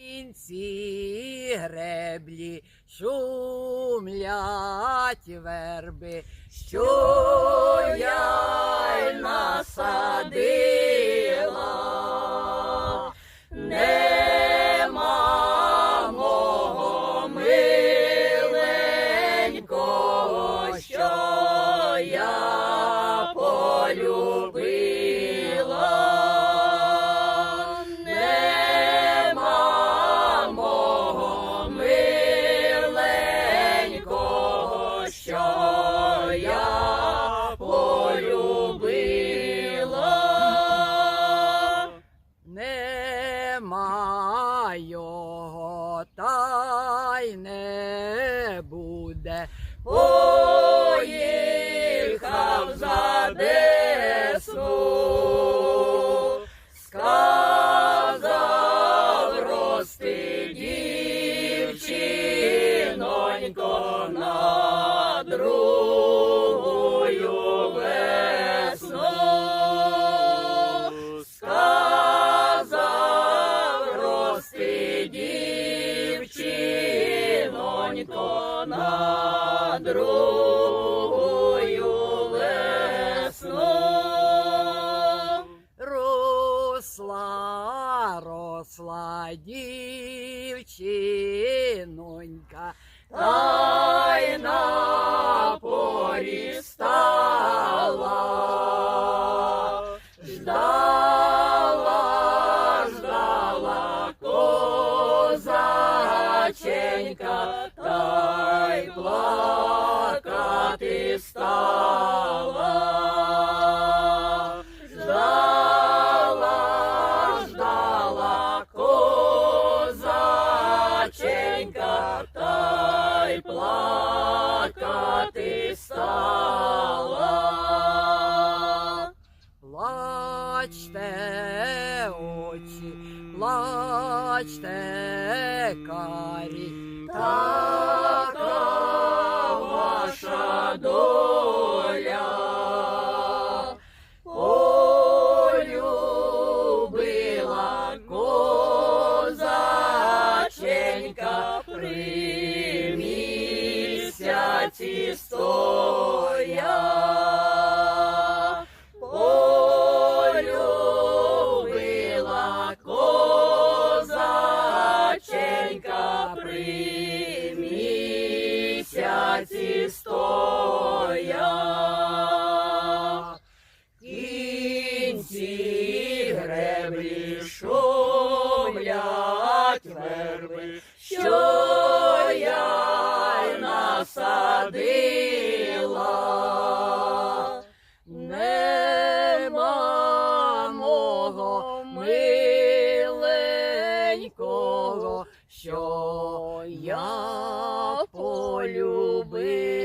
Кінці греблі шумлять верби, що Нема його, та й не буде. Дівчинонько на другою весну. Росла, росла дівчинонька, та й на порі стала. Ждала, ждала козаченька, та. Плачте карі, ваша доля. Полюбила козаченька при місяці стоя. Полюбила козаченька при верби, що я насадила, нема мого що я полюбила.